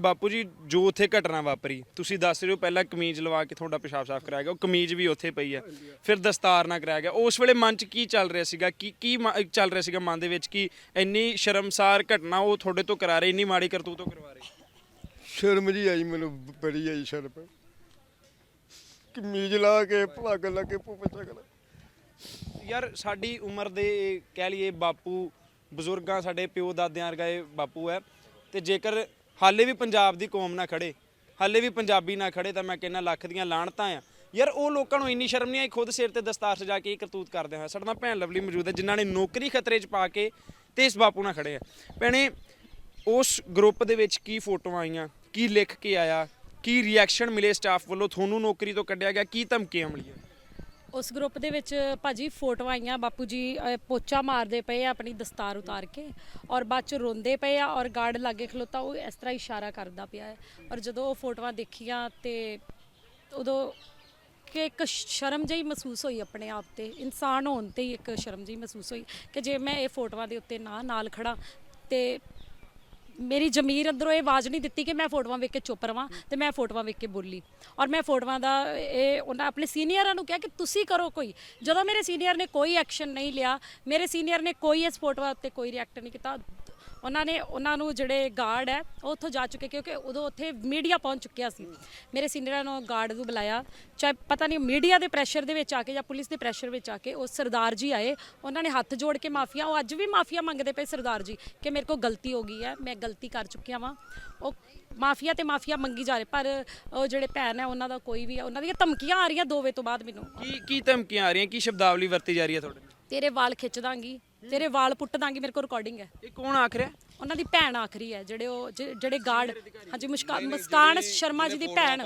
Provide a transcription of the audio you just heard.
ਬਾਪੂ ਜੀ ਜੋ ਉੱਥੇ ਘਟਨਾ ਵਾਪਰੀ ਤੁਸੀਂ ਦੱਸ ਰਹੇ ਹੋ ਪਹਿਲਾਂ ਕਮੀਜ਼ ਲਵਾ ਕੇ ਤੁਹਾਡਾ ਪਿਸ਼ਾਬ ਸਾਫ਼ ਕਰਾਇਆ ਗਿਆ ਉਹ ਕਮੀਜ਼ ਵੀ ਉੱਥੇ ਪਈ ਹੈ। ਫਿਰ ਦਸਤਾਰ ਨਾਲ ਕਰਾਇਆ ਗਿਆ। ਉਸ ਵੇਲੇ ਮਨ 'ਚ ਕੀ ਚੱਲ ਰਿਹਾ ਸੀਗਾ? ਕੀ ਕੀ ਮ- ਚੱਲ ਰਿਹਾ ਸੀਗਾ ਮਨ ਦੇ ਵਿੱਚ ਕਿ ਇੰਨੀ ਸ਼ਰਮਸਾਰ ਘਟਨਾ ਉਹ ਤੁਹਾਡੇ ਤੋਂ ਕਰਾ ਰਹੇ ਇੰਨੀ ਮਾੜੀ ਕਰਤੂਤ ਉਹ ਕਰਵਾ ਰਹੇ? ਸ਼ਰਮ ਜੀ ਆਈ ਮੈਨੂੰ ਬੜੀ ਆਈ ਸ਼ਰਮ। ਕਮੀਜ਼ ਲਾ ਕੇ ਪੱਗ ਲਾ ਕੇ ਪੁੱਛ ਸਕਦਾ ਯਾਰ ਸਾਡੀ ਉਮਰ ਦੇ ਕਹਿ ਲਈਏ ਬਾਪੂ ਬਜ਼ੁਰਗਾਂ ਸਾਡੇ ਪਿਓ ਦਾਦਿਆਂ ਵਰਗੇ ਬਾਪੂ ਹੈ। ਤੇ ਜੇਕਰ ਹਾਲੇ ਵੀ ਪੰਜਾਬ ਦੀ ਕੌਮ ਨਾ ਖੜੇ, ਹਾਲੇ ਵੀ ਪੰਜਾਬੀ ਨਾ ਖੜੇ ਤਾਂ ਮੈਂ ਕਹਿੰਨਾ ਲੱਖ ਦੀਆਂ ਲਾਹਣਤਾਂ ਆ। ਯਾਰ ਉਹ ਲੋਕਾਂ ਨੂੰ ਇੰਨੀ ਸ਼ਰਮ ਨਹੀਂ ਆਈ, ਖੁਦ ਸਿਰ ਤੇ ਦਸਤਾਰ ਸਜਾ ਕੇ ਇਹ ਕਰਤੂਤ ਕਰਦੇ ਹੋਏ। ਸਾਡੇ ਨਾਲ ਭੈਣ ਲਵਲੀ ਮੌਜੂਦ ਹੈ, ਜਿਨ੍ਹਾਂ ਨੇ ਨੌਕਰੀ ਖਤਰੇ 'ਚ ਪਾ ਕੇ ਤੇ ਇਸ ਬਾਪੂ ਨਾਲ ਖੜੇ ਆ। ਭੈਣੇ, ਉਸ ਗਰੁੱਪ ਦੇ ਵਿੱਚ ਕੀ ਫੋਟੋਆਂ ਆਈਆਂ, ਕੀ ਲਿਖ ਕੇ ਆਇਆ, ਕੀ ਰਿਐਕਸ਼ਨ ਮਿਲੇ ਸਟਾਫ ਵੱਲੋਂ? ਤੁਹਾਨੂੰ ਨੌਕਰੀ ਤੋਂ ਕੱਢਿਆ ਗਿਆ, ਕੀ ਧਮਕੀਆਂ ਮਿਲੀਆਂ? ਉਸ ਗਰੁੱਪ ਦੇ ਵਿੱਚ ਭਾਜੀ ਫੋਟੋਆਂ ਆਈਆਂ ਬਾਪੂ ਜੀ ਅਹ, ਪੋਚਾ ਮਾਰਦੇ ਪਏ ਆ ਆਪਣੀ ਦਸਤਾਰ ਉਤਾਰ ਕੇ ਔਰ ਬਾਅਦ ਚ ਰੋਂਦੇ ਪਏ ਆ ਔਰ ਗਾਰਡ ਲਾਗੇ ਖਲੋਤਾ ਉਹ ਇਸ ਤਰ੍ਹਾਂ ਇਸ਼ਾਰਾ ਕਰਦਾ ਪਿਆ ਹੈ। ਔਰ ਜਦੋਂ ਉਹ ਫੋਟੋਆਂ ਦੇਖੀਆਂ ਤੇ ਉਦੋਂ ਕਿ ਇੱਕ ਸ਼ਰਮ ਜਿਹੀ ਮਹਿਸੂਸ ਹੋਈ ਆਪਣੇ ਆਪ ਤੇ ਇਨਸਾਨ ਹੋਣ ਤੇ ਹੀ ਇੱਕ ਸ਼ਰਮ ਜਿਹੀ ਮਹਿਸੂਸ ਹੋਈ ਕਿ ਜੇ ਮੈਂ ਇਹ ਫੋਟੋਆਂ ਦੇ ਉੱਤੇ ਨਾ ਨਾਲ ਖੜਾ ਤੇ ਮੇਰੀ ਜ਼ਮੀਰ ਅੰਦਰੋਂ ਇਹ ਆਵਾਜ਼ ਨਹੀਂ ਦਿੱਤੀ ਕਿ ਮੈਂ ਫੋਟੋਆਂ ਵੇਖ ਕੇ ਚੁੱਪ ਰਵਾਂ ਤੇ ਮੈਂ ਫੋਟੋਆਂ ਵੇਖ ਕੇ ਬੋਲੀ। ਔਰ ਮੈਂ ਫੋਟੋਆਂ ਦਾ ਇਹ ਉਹਨਾਂ ਆਪਣੇ ਸੀਨੀਅਰਾਂ ਨੂੰ ਕਿਹਾ ਕਿ ਤੁਸੀਂ ਕਰੋ ਕੋਈ। ਜਦੋਂ ਮੇਰੇ ਸੀਨੀਅਰ ਨੇ ਕੋਈ ਐਕਸ਼ਨ ਨਹੀਂ ਲਿਆ, ਮੇਰੇ ਸੀਨੀਅਰ ਨੇ ਕੋਈ ਇਸ ਫੋਟੋਆਂ ਉੱਤੇ ਕੋਈ ਰਿਐਕਟ ਨਹੀਂ ਕੀਤਾ। ਉਹਨਾਂ ਨੇ ਉਹਨਾਂ ਨੂੰ ਜਿਹੜੇ ਗਾਰਡ ਹੈ ਉਹ ਉੱਥੋਂ ਜਾ ਚੁੱਕੇ ਕਿਉਂਕਿ ਉਦੋਂ ਉੱਥੇ ਮੀਡੀਆ ਪਹੁੰਚ ਚੁੱਕਿਆ ਸੀ। ਮੇਰੇ ਸੀਨੀਅਰਾਂ ਨੂੰ ਗਾਰਡ ਨੂੰ ਬੁਲਾਇਆ। ਚਾਹੇ ਪਤਾ ਨਹੀਂ ਮੀਡੀਆ ਦੇ ਪ੍ਰੈਸ਼ਰ ਦੇ ਵਿੱਚ ਆ ਕੇ ਜਾਂ ਪੁਲਿਸ ਦੇ ਪ੍ਰੈਸ਼ਰ ਵਿੱਚ ਆ ਕੇ ਉਹ ਸਰਦਾਰ ਜੀ ਆਏ। ਉਹਨਾਂ ਨੇ ਹੱਥ ਜੋੜ ਕੇ ਮਾਫੀਆ ਉਹ ਅੱਜ ਵੀ ਮਾਫੀਆ ਮੰਗਦੇ ਪਏ ਸਰਦਾਰ ਜੀ ਕਿ ਮੇਰੇ ਕੋਲ ਗਲਤੀ ਹੋ ਗਈ ਹੈ ਮੈਂ ਗਲਤੀ ਕਰ ਚੁੱਕਿਆ ਵਾਂ। ਉਹ ਮਾਫੀਆ ਤੇ ਮਾਫੀਆ ਮੰਗੀ ਜਾ ਰਹੇ ਪਰ ਉਹ ਜਿਹੜੇ ਭੈਣ ਹੈ ਉਹਨਾਂ ਦਾ ਕੋਈ ਵੀ ਉਹਨਾਂ ਦੀਆਂ ਧਮਕੀਆਂ ਆ ਰਹੀਆਂ 2 ਵਜੇ ਤੋਂ ਬਾਅਦ ਮੈਨੂੰ। ਕੀ ਕੀ ਧਮਕੀਆਂ ਆ ਰਹੀਆਂ? ਕੀ ਸ਼ਬਦਾਵਲੀ ਵਰਤੀ ਜਾ ਰਹੀ ਹੈ ਤੁਹਾਡੇ ਤੇਰੇ ਵਾਲ ਖਿੱਚ ਦਾਂਗੀ। ਤੇਰੇ ਵਾਲ ਪੁੱਟ ਦਾਂਗੀ ਮੇਰੇ ਕੋਲ ਰਿਕਾਰਡਿੰਗ ਹੈ। ਇਹ ਕੌਣ ਆਖ ਰਿਹਾ? ਉਹਨਾਂ ਦੀ ਭੈਣ ਆਖਰੀ ਹੈ ਜਿਹੜੇ ਉਹ ਜਿਹੜੇ ਗਾਰਡ ਹਾਂਜੀ ਮੁਸਕਾਨ ਮੁਸਕਾਨ ਸ਼ਰਮਾ ਜੀ ਦੀ ਭੈਣ।